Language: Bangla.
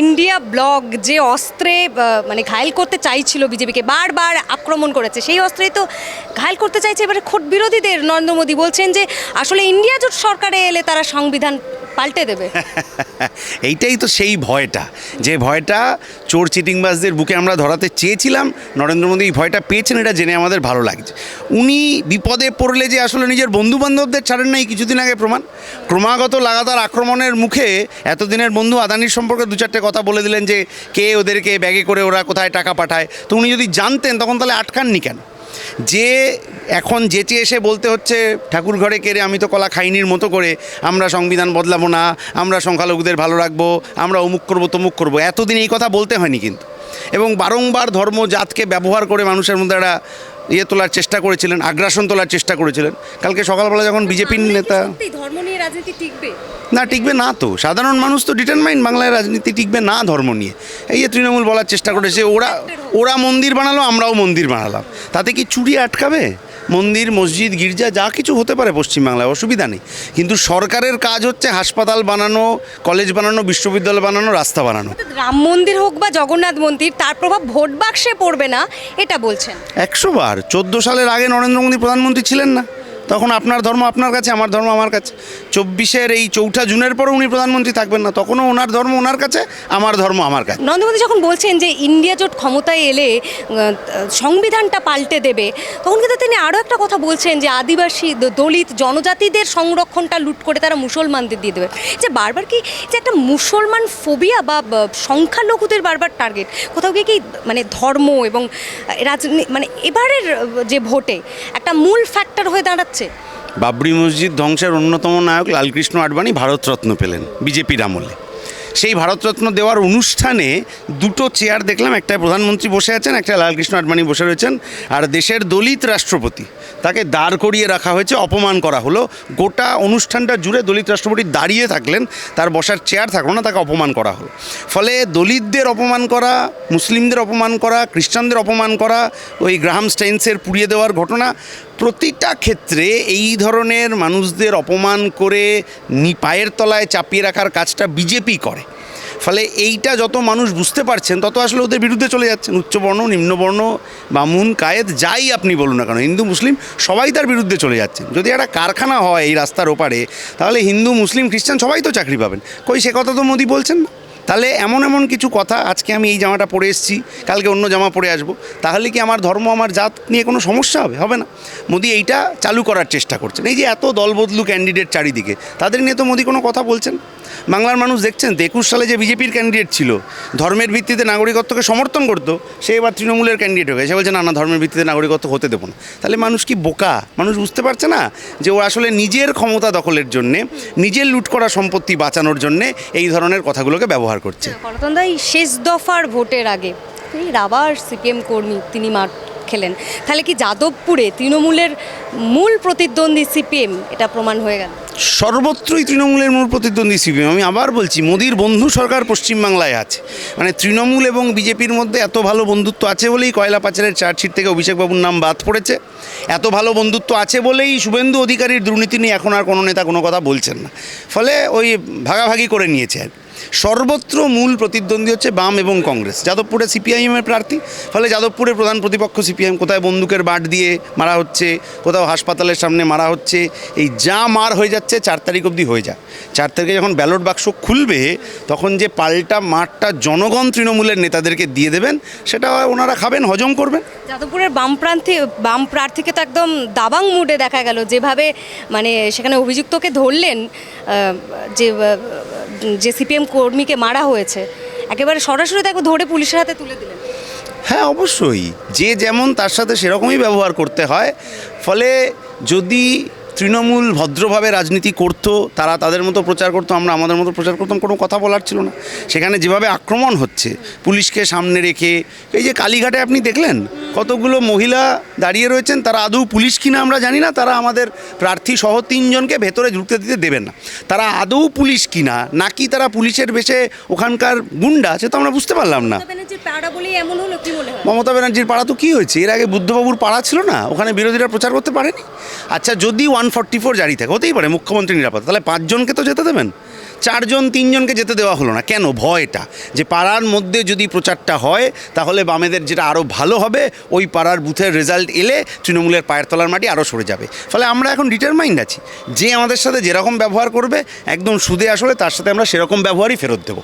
ইন্ডিয়া ব্লগ যে অস্ত্রে মানে ঘায়েল করতে চাইছিল বিজেপিকে, বারবার আক্রমণ করেছে, সেই অস্ত্রেই তো ঘায়ল করতে চাইছে। এবারে খোট বিরোধীদের নরেন্দ্র মোদী বলছেন যে, আসলে ইন্ডিয়া জোট সরকারে এলে তারা সংবিধান পাল্টে দেবে। এইটাই তো সেই ভয়টা। যে ভয়টা চোর চিটিংবাজদের বুকে আমরা ধরাতে চেয়েছিলাম, নরেন্দ্র মোদী ভয়টা পেয়েছেন, এটা জেনে আমাদের ভালো লাগছে। উনি বিপদে পড়লে যে আসলে নিজের বন্ধু বান্ধবদের ছাড়েন নাই কিছুদিন আগে প্রমাণ। ক্রমাগত লাগাতার আক্রমণের মুখে এতদিনের বন্ধু আদানির সম্পর্কে দু চারটে কথা বলে দিলেন যে, কে ওদেরকে ব্যাগে করে ওরা কোথায় টাকা পাঠায়। তো উনি যদি জানতেন, তখন তাহলে আটকাননি কেন? যে এখন যেচে এসে বলতে হচ্ছে ঠাকুর ঘরে কেড়ে আমি তো কলা খাইনির মতো করে আমরা সংবিধান বদলাবো না আমরা সংখ্যালঘুদের ভালো রাখব আমরা অমুক করব তমুক করব। এতদিন এই কথা বলতে হয়নি কিন্তু। এবং বারংবার ধর্ম জাতকে ব্যবহার করে মানুষের মধ্যে একটা ইয়ে তোলার চেষ্টা করেছিলেন আগ্রাসন তোলার চেষ্টা করেছিলেন। কালকে সকালবেলা যখন বিজেপির নেতা ধর্ম নিয়ে রাজনীতি টিকবে? না টিকবে না তো। সাধারণ মানুষ তো ডিটারমাইন বাংলায় রাজনীতি টিকবে না ধর্ম নিয়ে। এই যে তৃণমূল বলার চেষ্টা করেছে ওরা ওরা মন্দির বানালো আমরাও মন্দির বানালাম। তাতে কি চুরি আটকাবে? মন্দির মসজিদ গির্জা যা কিছু হতে পারে পশ্চিমবাংলায় অসুবিধা নেই। কিন্তু সরকারের কাজ হচ্ছে হাসপাতাল বানানো কলেজ বানানো বিশ্ববিদ্যালয় বানানো রাস্তা বানানো। রাম মন্দির হোক বা জগন্নাথ মন্দির তার প্রভাব ভোট বাক্সে পড়বে না এটা বলছেন। একশো বার। চোদ্দ সালের আগে নরেন্দ্র মোদী প্রধানমন্ত্রী ছিলেন না। তখন আপনার ধর্ম আপনার কাছে, আমার ধর্ম আমার কাছে। চব্বিশের এই চৌঠা জুনের পরও উনি প্রধানমন্ত্রী থাকবেন না, তখনও ওনার ধর্ম ওনার কাছে, আমার ধর্ম আমার কাছে। নরেন্দ্র যখন বলছেন যে ইন্ডিয়া জোট ক্ষমতায় এলে সংবিধানটা পাল্টে দেবে, তখন কিন্তু তিনি আরও একটা কথা বলছেন যে আদিবাসী দলিত জনজাতিদের সংরক্ষণটা লুট করে তারা মুসলমানদের দিয়ে দেবে। যে বারবার কি যে একটা মুসলমান ফোবিয়া বা সংখ্যালঘুদের বারবার টার্গেট কোথাও গিয়ে কি মানে ধর্ম এবং রাজনীতি মানে এবারের যে ভোটে একটা মূল ফ্যাক্টর হয়ে দাঁড়াচ্ছে বাবরি মসজিদ ধ্বংসের অন্যতম নায়ক লালকৃষ্ণ আডবাণী ভারতরত্ন পেলেন বিজেপির আমলে। সেই ভারতরত্ন দেওয়ার অনুষ্ঠানে দুটো চেয়ার দেখলাম একটা প্রধানমন্ত্রী বসে আছেন একটা লালকৃষ্ণ আডবাণী বসে রয়েছেন, আর দেশের দলিত রাষ্ট্রপতি। তাকে দাঁড় করিয়ে রাখা হয়েছে, অপমান করা হলো। গোটা অনুষ্ঠানটা জুড়ে দলিত রাষ্ট্রপতি দাঁড়িয়ে থাকলেন, তার বসার চেয়ার থাকল না, তাকে অপমান করা হলো। ফলে দলিতদের অপমান করা, মুসলিমদের অপমান করা, খ্রিস্টানদের অপমান করা, ওই গ্রাহাম স্টেইনসের পুড়িয়ে দেওয়ার ঘটনা, প্রতিটা ক্ষেত্রে এই ধরনের মানুষদের অপমান করে নি পায়ের তলায় চাপিয়ে রাখার কাজটা বিজেপি করে। ফলে এইটা যত মানুষ বুঝতে পারছেন, তত আসলে ওদের বিরুদ্ধে চলে যাচ্ছেন। উচ্চবর্ণ নিম্নবর্ণ বামুন, কায়েদ, যাই আপনি বলুন না কেন, হিন্দু, মুসলিম, সবাই তার বিরুদ্ধে চলে যাচ্ছেন। যদি একটা কারখানা হয় এই রাস্তার ওপারে, তাহলে হিন্দু, মুসলিম, খ্রিস্টান সবাই তো চাকরি পাবেন। কই সে কথা তো মোদি বলছেন না। তাহলে এমন এমন কিছু কথা আজকে আমি এই জামাটা পরে এসেছি, কালকে অন্য জামা পরে আসব। তাহলে কি আমার ধর্ম, আমার জাত নিয়ে কোনো সমস্যা হবে? হবে না। মোদি এইটা চালু করার চেষ্টা করছেন। এই যে এত দলবদলু ক্যান্ডিডেট চারিদিকে, তাদের নিয়ে তো মোদি কোনো কথা বলছেন বাংলার মানুষ দেখছেন তো, একুশ সালে যে বিজেপির ক্যান্ডিডেট ছিল, ধর্মের ভিত্তিতে নাগরিকত্বকে সমর্থন করতো, সে এবার তৃণমূলের ক্যান্ডিডেট হয়ে গেছে। বলছে, না না, ধর্মের ভিত্তিতে নাগরিকত্ব হতে দেবো না। তাহলে মানুষ কি বোকা? মানুষ বুঝতে পারছে না যে ও আসলে নিজের ক্ষমতা দখলের জন্যে, নিজের লুট করা সম্পত্তি বাঁচানোর জন্যে এই ধরনের কথাগুলোকে ব্যবহার করছে। এই শেষ দফার ভোটের আগে রাবার সিপিএম কর্মী, তিনি মাঠ খেলেন। তাহলে কি যাদবপুরে তৃণমূলের মূল প্রতিদ্বন্দ্বী সিপিএম? এটা প্রমাণ হয়ে গেল। সর্বত্রই তৃণমূলের মূল প্রতিদ্বন্দ্বী সিপিএম। আমি আবার বলছি, মোদির বন্ধু সরকার পশ্চিমবাংলায় আছে। মানে তৃণমূল এবং বিজেপির মধ্যে এত ভালো বন্ধুত্ব আছে বলেই কয়লা পাচারের চার্জশিট থেকে অভিষেকবাবুর নাম বাদ পড়েছে। এত ভালো বন্ধুত্ব আছে বলেই শুভেন্দু অধিকারীর দুর্নীতি নিয়ে এখন আর কোনো নেতা কোনো কথা বলছেন না। ফলে ওই ভাগাভাগি করে নিয়েছে আর। সর্বত্র মূল প্রতিদ্বন্দ্বী হচ্ছে বাম এবং কংগ্রেস। যাদবপুরে সিপিআইএমের প্রার্থী, ফলে যাদবপুরের প্রধান প্রতিপক্ষ সিপিআইএম, কোথায় বন্দুকের বাট দিয়ে মারা হচ্ছে, কোথাও হাসপাতালের সামনে মারা হচ্ছে, এই যা মার হয়ে যাচ্ছে চার তারিখ অবধি হয়ে যায়। চার তারিখে যখন ব্যালট বাক্স খুলবে, তখন যে পাল্টা মাঠটা জনগণ তৃণমূলের নেতাদেরকে দিয়ে দেবেন, সেটা ওনারা খাবেন, হজম করবেন। যাদবপুরের বাম প্রান্তে বাম প্রার্থীকে তো একদম দাবাং মুডে দেখা গেল, যেভাবে মানে সেখানে অভিযুক্তকে ধরলেন যে যে সিপিএম কর্মীকে মারা হয়েছে। একেবারে সরাসরি তাকে ধরে পুলিশের হাতে তুলে দিলেন। হ্যাঁ অবশ্যই। যে যেমন তার সাথে সেরকমই ব্যবহার করতে হয়। ফলে যদি তৃণমূল ভদ্রভাবে রাজনীতি করতো তারা তাদের মতো প্রচার করতো আমরা আমাদের মতো প্রচার করতাম কোনো কথা বলার ছিল না। সেখানে যেভাবে আক্রমণ হচ্ছে পুলিশকে সামনে রেখে এই যে কালীঘাটে আপনি দেখলেন কতগুলো মহিলা দাঁড়িয়ে রয়েছেন তারা আদৌ পুলিশ কিনা আমরা জানি না তারা আমাদের প্রার্থী সহ তিনজনকে ভেতরে ঢুকতে দিতে দেবেন না। তারা আদৌ পুলিশ কিনা নাকি তারা পুলিশের বেশে ওখানকার গুন্ডা সে তো আমরা বুঝতে পারলাম না। মমতা ব্যানার্জির পাড়া তো কী হয়েছে? এর আগে বুদ্ধবাবুর পাড়া ছিল না? ওখানে বিরোধীরা প্রচার করতে পারেনি? আচ্ছা যদি ওয়ান ফর্টি ফোর জারি থাকে, হতেই পারে, মুখ্যমন্ত্রী নিরাপত্তা। তাহলে পাঁচজনকে তো যেতে দেবেন? চারজন, তিনজনকে যেতে দেওয়া হলো না। কেন? ভয়টা। যে পাড়ার মধ্যে যদি প্রচারটা হয়, তাহলে বামেদের যেটা আরও ভালো হবে, ওই পাড়ার বুথের রেজাল্ট এলে তৃণমূলের পায়ের তলার মাটি আরও সরে যাবে। ফলে আমরা এখন ডিটারমাইন্ড আছি। যে আমাদের সাথে যেরকম ব্যবহার করবে, একদম সুদে আসলে তার সাথে আমরা সেরকম ব্যবহারই ফেরত দেবো।